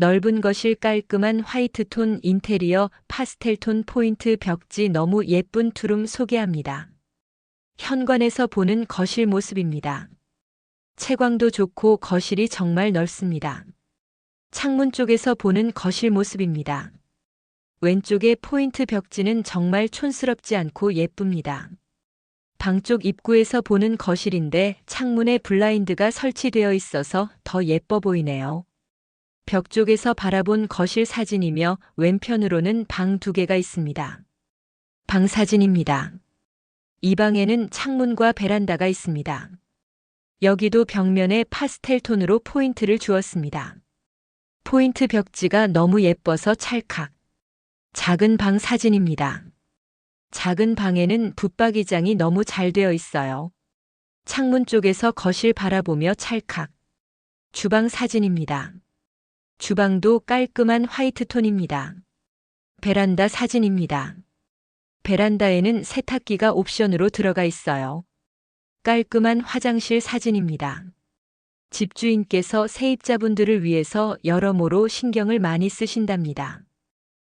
넓은 거실 깔끔한 화이트톤 인테리어 파스텔톤 포인트 벽지 너무 예쁜 투룸 소개합니다. 현관에서 보는 거실 모습입니다. 채광도 좋고 거실이 정말 넓습니다. 창문 쪽에서 보는 거실 모습입니다. 왼쪽의 포인트 벽지는 정말 촌스럽지 않고 예쁩니다. 방쪽 입구에서 보는 거실인데 창문에 블라인드가 설치되어 있어서 더 예뻐 보이네요. 벽 쪽에서 바라본 거실 사진이며 왼편으로는 방 두 개가 있습니다. 방 사진입니다. 이 방에는 창문과 베란다가 있습니다. 여기도 벽면에 파스텔 톤으로 포인트를 주었습니다. 포인트 벽지가 너무 예뻐서 찰칵. 작은 방 사진입니다. 작은 방에는 붙박이장이 너무 잘 되어 있어요. 창문 쪽에서 거실 바라보며 찰칵. 주방 사진입니다. 주방도 깔끔한 화이트 톤입니다. 베란다 사진입니다. 베란다에는 세탁기가 옵션으로 들어가 있어요. 깔끔한 화장실 사진입니다. 집주인께서 세입자분들을 위해서 여러모로 신경을 많이 쓰신답니다.